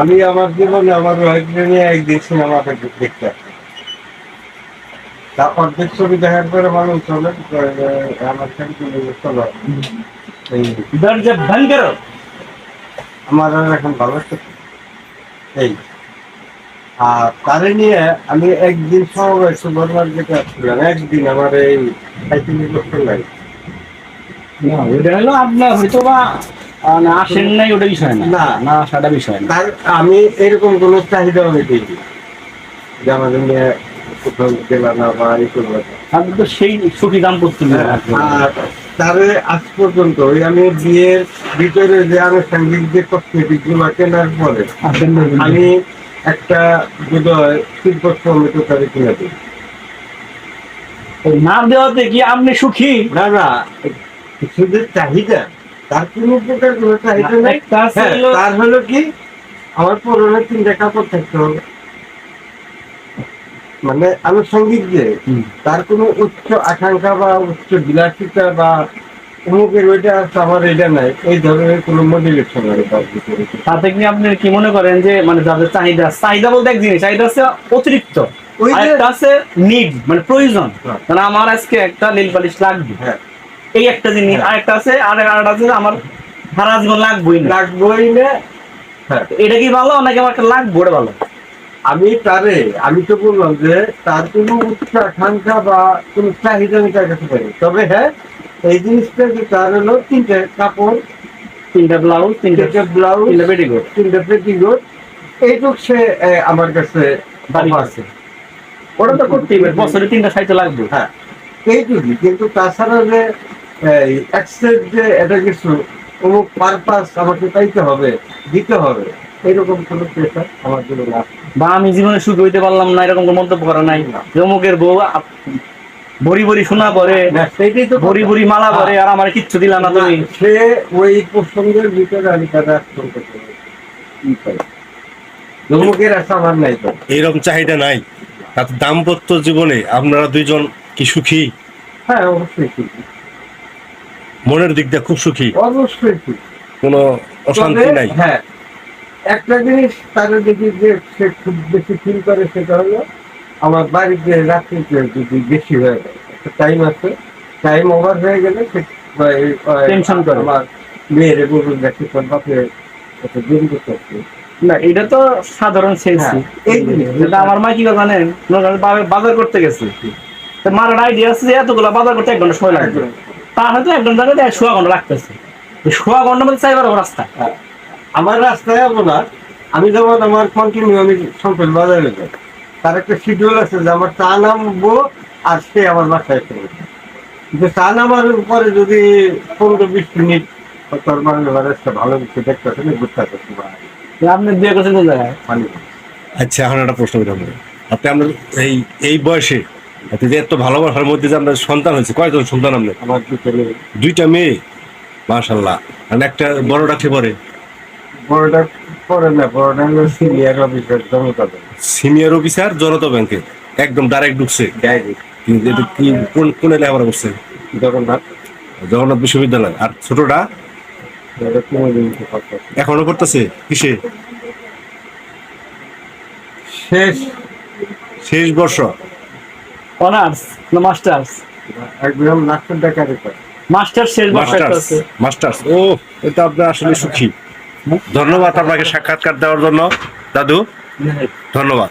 আমি আমার জীবনে আমার ওয়াইফকে নিয়ে একদিন সিনেমা দেখতে আসি। তা অর্ধেক ছবি দেখার পরে মানুষ চলে আমার ফ্যামিলি চলো। এই দরজা বন্ধ করো। আমার আর এখন ভালো এই, আর তারে নিয়ে আমি একদিন সময় সুপার মার্কেটে আসছিলাম একদিন আমার এই বছর লাগে না ওটা হলো আপনার হয়তো বা না আসেন নাই ওটা বিষয় না। না। না আসাটা বিষয় না। আমি এরকম কোনো চাহিদা আমি দেখি যে আমাদের নিয়ে কোথাও গেলাম না বা এই করব না। আপনি তো সেই সুখী দাম্পত্য তারে আজ পর্যন্ত ওই আমি বিয়ের ভিতরে যে আনুষঙ্গিক যে কসমেটিকগুলো কেনার পরে। আমি একটা বোধহয় শিল্প কিনে দিই। না দেওয়াতে কি আপনি সুখী? না না শুধু চাহিদা? তার কোনো প্রকার কোনো চাহিদা নাই হ্যাঁ, তার হলো কি? আমার পরনে তিনটা কাপড় থাকতে হবে মানে আনুষঙ্গিক যে তার কোনো উচ্চ আকাঙ্ক্ষা বা উচ্চ বিলাসিতা বা অমুকের ওইটা আছে আমার এটা নাই। এই ধরনের কোনো মোটিভেশন নাই তার ভিতরে। তাতে কি আপনি কি মনে করেন যে মানে যাদের চাহিদা চাহিদা বলতে এক জিনিস চাহিদা আছে অতিরিক্ত। আছে নিড মানে প্রয়োজন। হ্যাঁ। মানে আমার আজকে একটা নীল পালিশ লাগবে। হ্যাঁ। এই একটা জিনিস হ্যাঁ। আরেকটা আছে আর আরেকটা আছে আমার সারা জীবন লাগবেই না। লাগবই না। হ্যাঁ এটা কি ভালো নাকি আমার একটা লাগবে ভালো? আমি তারে আমি তো বললাম যে তার কোনো উচ্চ আকাঙ্ক্ষা বা কোনো চাহিদা আমি তার কাছে পাই তবে হ্যাঁ এই জিনিসটা যে তার হলো তিনটে কাপড় তিনটা ব্লাউজ তিনটা ব্লাউজ তিনটা পেটিকোট। তিনটে পেটিকোট এইটুক সে আমার কাছে বাড়ি আছে। ওটা তো করতেই পারে বছরে তিনটা সাইতে লাগবে। হ্যাঁ এইটুকুই। কিন্তু তাছাড়া যে যে এটা কিছু অমুক পারপাস আমাকে পাইতে হবে দিতে হবে এরকম কোনো প্রেশার আমার জন্য না। বা আমি জীবনে সুখী হইতে পারলাম না এরকম কোনো মন্তব্য করা নাই। যে অমুকের বউ ভরি ভরি শোনা পরে সেইটাই তো ভরি ভরি মালা পরে আর আমার কিচ্ছু দিলা না তুমি। সে ওই প্রসঙ্গের ভিতরে আমি তাদের আক্রমণ করতে কি করে? ধমকের আশা আমার নাই তো। এইরকম চাহিদা নাই। তাতে দাম্পত্য জীবনে আপনারা দুইজন কি সুখী? হ্যাঁ অবশ্যই ঠিক মনের দিক দিয়ে খুব সুখী। অবশ্যই কোনো অশান্তি নাই। হ্যাঁ একটা জিনিস তারা দেখি যে সে খুব বেশি ফিল করে সেটা হলো আমার বাড়িতে রাত্রিতে যদি বেশি হয়ে যায় একটা টাইম আছে টাইম ওভার হয়ে গেলে সে Tension করে। আমার মেয়ের বলুন দেখি তোর বাপে একটা দিন করতে না এটা তো সাধারণ সেন্স হ্যাঁ, যেটা আমার মা কি জানেন? বাজার করতে গেছে। তো মার আইডিয়া আছে যে এতগুলো বাজার করতে এক ঘণ্টা সময় লাগবে। তার হয়তো এক ঘণ্টা জায়গায় সোয়া ঘণ্টা লাগতেছে। সোয়া ঘণ্টা মধ্যে চাইবার রাস্তা। হ্যাঁ। আমার রাস্তায় না আমি যেমন আমার কন্টিনিউ আমি সম্পেল বাজারে যাই। তার একটা শিডিউল আছে যে আমার চা নামবো আর সে আমার বাসায় চলে যে চা নামার পরে যদি পনেরো বিশ মিনিট তোর মানে একটা ভালো কিছু দেখতে আসে ঘুরতে আসে আপনি বিয়ে করছেন মানে আচ্ছা এখন একটা প্রশ্ন করি আপনি আপনার এই এই বয়সে যে এত ভালোবাসার মধ্যে যে আপনার সন্তান হয়েছে কয়জন সন্তান আপনার আমার ভিতরে দুইটা মেয়ে? মাশাল্লাহ আর একটা বড়টা কে পরে? বড়টা না বড়টা হলো senior officer Janata senior officer Janata ব্যাংকের একদম ডাইরেক্ট ঢুকছে। কি কোন কোন লেখাপড়া করছে? জগন্নাথ। জগন্নাথ বিশ্ববিদ্যালয়। আর ছোটটা? এখনও পড়তেছে? কিসে? শেষ। শেষ বর্ষ। অনার্স না মাস্টার্স? একদম নাটক দেখার মাস্টার্স মাস্টার শেষ মাস্টার্স আছে মাস্টার্স ও এটা আপনার আসলে সুখী। ধন্যবাদ আপনাকে সাক্ষাৎকার দেওয়ার জন্য। দাদু ধন্যবাদ।